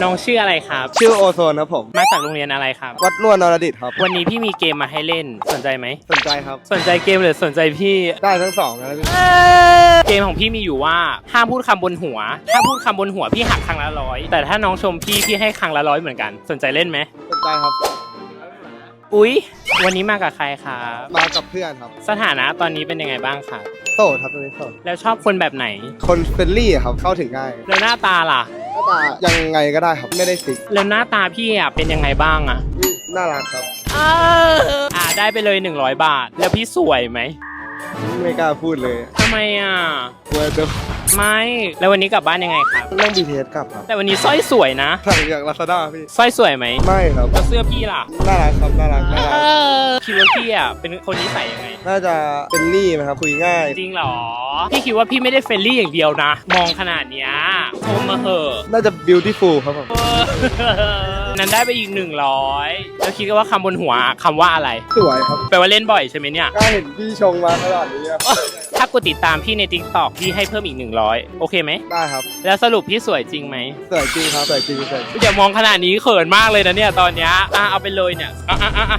น้องชื่ออะไรครับ ชื่อโอโซนครับผม มาจากโรงเรียนอะไรครับ วัดนวลนรดิตครับ วันนี้พี่มีเกมมาให้เล่นสนใจไหม สนใจครับ สนใจเกมหรือสนใจพี่ ได้ทั้งสองนะพี่เกมของพี่มีอยู่ว่าห้ามพูดคำบนหัว ถ้าพูดคำบนหัวพี่หักครั้งละร้อย แต่ถ้าน้องชมพี่พี่ให้ครั้งละร้อยเหมือนกัน สนใจเล่นไหม สนใจครับ อุ๊ย วันนี้มากับใครครับ มากับเพื่อนครับ สถานะตอนนี้เป็นยังไงบ้างครับ โสดครับตอนนี้โสด แล้วชอบคนแบบไหน คนเฟรนลี่ครับ เข้าถึงง่าย แล้วหน้าตาล่ะ หน้าตายังไงก็ได้ครับไม่ได้ฟิกแล้วหน้าตาพี่อะเป็นยังไงบ้างอะน่ารักครับอ่าได้ไปเลย 100 บาท แล้วพี่สวยไหมไม่กล้าพูดเลยทำไมอะกลัวจะไม่แล้ววันนี้กลับบ้านยังไงครับนั่งบีเทสกลับครับแต่วันนี้สร้อยสวยนะสั่งจากลาซาด้าพี่สร้อยสวยไหมไม่ครับแล้วเสื้อพี่ล่ะน่ารักครับน่ารักน่ารัก คิดว่าพี่อะเป็นคนนิสัยยังไง น่าจะเฟรนลี่นะครับคุยง่าย จริงเหรอ พี่คิดว่าพี่ไม่ได้เฟรนลี่อย่างเดียวนะ มองขนาดเนี้ยชมมาเหอะ น่าจะ beautiful ครับผมนั้นได้ไปอีกหนึ่งร้อยแล้วคิดว่าคำบนหัวคำว่าอะไร สวยครับแปลว่าเล่นบ่อยใช่ไหมเนี่ยกล้าเห็นพี่ชงมาขนาดนี้อะถ้ากดติดตามพี่ใน t ิ k t o k พี่ให้เพิ่มอีก 100 โอเคไหม ได้ครับ แล้วสรุปพี่สวยจริงไหม สวยจริงครับ สวยจริงสวยจริงอย่ามองขนาดนี้เขินมากเลยนะเนี่ยตอนเนี้ยอะเอาไปเลยเนี่ยอะอะอะอะ